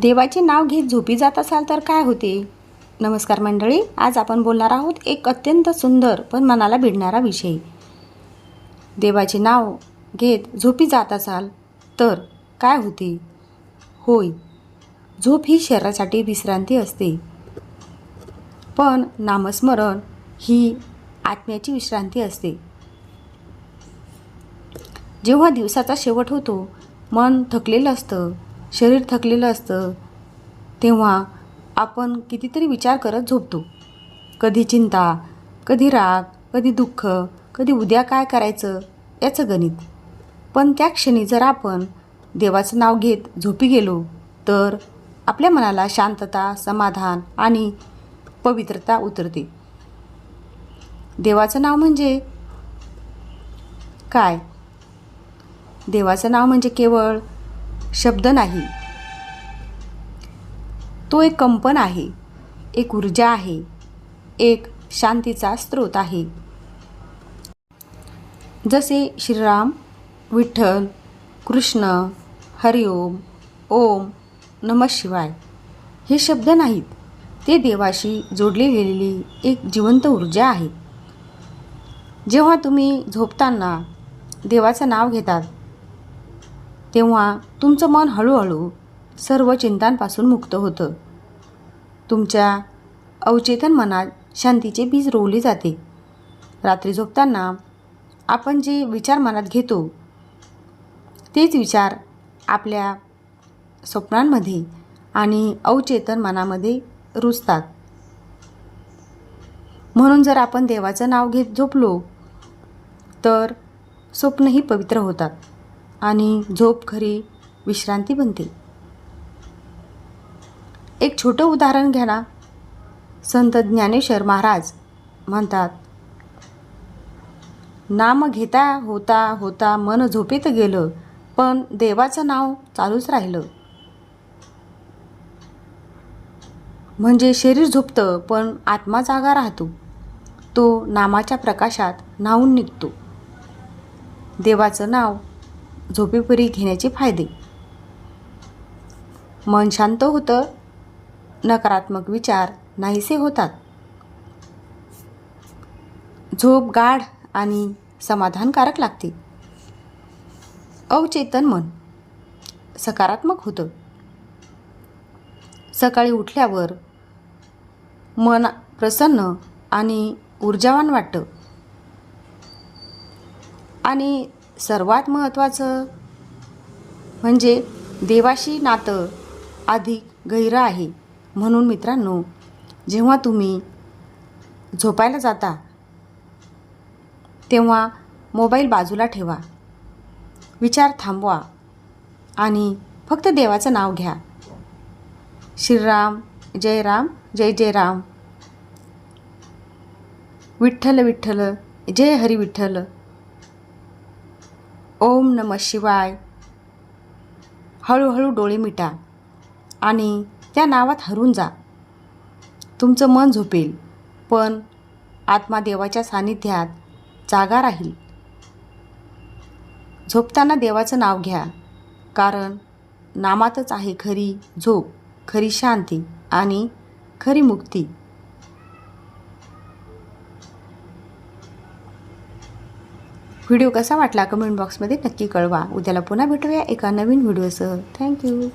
देवाचे नाव घेत झोपी जात असाल तर काय होते? नमस्कार मंडळी आज आपण बोलणार आहोत एक अत्यंत सुंदर पण मनाला भिडणारा विषय. देवाचे नाव घेत झोपी जात असाल तर काय होते? होय झोप ही शरीरासाठी विश्रांती असते. पण नामस्मरण ही आत्म्याची विश्रांती असते. जेव्हा दिवसाचा शेवट होतो मन थकलेलं असतं. शरीर थकलेलं असतं तेव्हा आपण कितीतरी विचार करत झोपतो. कधी चिंता कधी राग कधी दुःख कधी उद्या काय करायचं याचं गणित. पण त्या क्षणी जर आपण देवाचं नाव घेत झोपी गेलो तर आपल्या मनाला शांतता समाधान आणि पवित्रता उतरते. देवाचं नाव म्हणजे काय? देवाचं नाव म्हणजे केवळ शब्द नाही. तो एक कंपन आहे एक ऊर्जा आहे एक शांतीचा स्रोत आहे. जसे श्रीराम विठ्ठल कृष्ण हरिओम ओम नम शिवाय. हे शब्द नाहीत. ते देवाशी जोडली गेलेली एक जिवंत ऊर्जा आहे. जेव्हा तुम्ही झोपताना देवाचं नाव घेतात तेव्हा तुमचं मन हळूहळू सर्व चिंतांपासून मुक्त होतं. तुमच्या अवचेतन मनात शांतीचे बीज रोवले जाते. रात्री झोपताना आपण जे विचार मनात घेतो तेच विचार आपल्या स्वप्नांमध्ये आणि अवचेतन मनामध्ये रुजतात. म्हणून जर आपण देवाचं नाव घेत झोपलो तर स्वप्नही पवित्र होतात. आणि झोप खरी विश्रांती बनते. एक छोटं उदाहरण घ्या ना. संत ज्ञानेश्वर महाराज म्हणतात नाम घेता होता होता मन झोपेत गेलं पण देवाचं नाव चालूच राहिलं. म्हणजे शरीर झोपतं पण आत्मा जागा राहतो. तो नामाच्या प्रकाशात न्हावून निघतो. देवाचं नाव झोपेपुरी घेण्याचे फायदे. मन शांत होतं नकारात्मक विचार नाहीसे होतात. झोप गाढ आणि समाधानकारक लागते. अवचेतन मन सकारात्मक होतं. सकाळी उठल्यावर मन प्रसन्न आणि ऊर्जावान वाटतं. आणि सर्वात महत्त्वाचं म्हणजे देवाशी नातं अधिक गहिरं आहे म्हणून मित्रांनो जेव्हा तुम्ही झोपायला जाता तेव्हा मोबाईल बाजूला ठेवा विचार थांबवा आणि फक्त देवाचं नाव घ्या. श्रीराम जय राम जय जय राम. विठ्ठल विठ्ठल जय हरी विठ्ठल. ओम नम शिवाय. हळूहळू डोळे मिटा आणि त्या नावात हरून जा. तुमचं मन झोपेल पण आत्मा देवाच्या सानिध्यात जागा राहील. झोपताना देवाचं नाव घ्या कारण नामातच आहे खरी झोप खरी शांती आणि खरी मुक्ती. व्हिडिओ कसा वाटला कमेंट बॉक्समध्ये नक्की कळवा. उद्याला पुन्हा भेटूया एका नवीन व्हिडिओसह. थँक्यू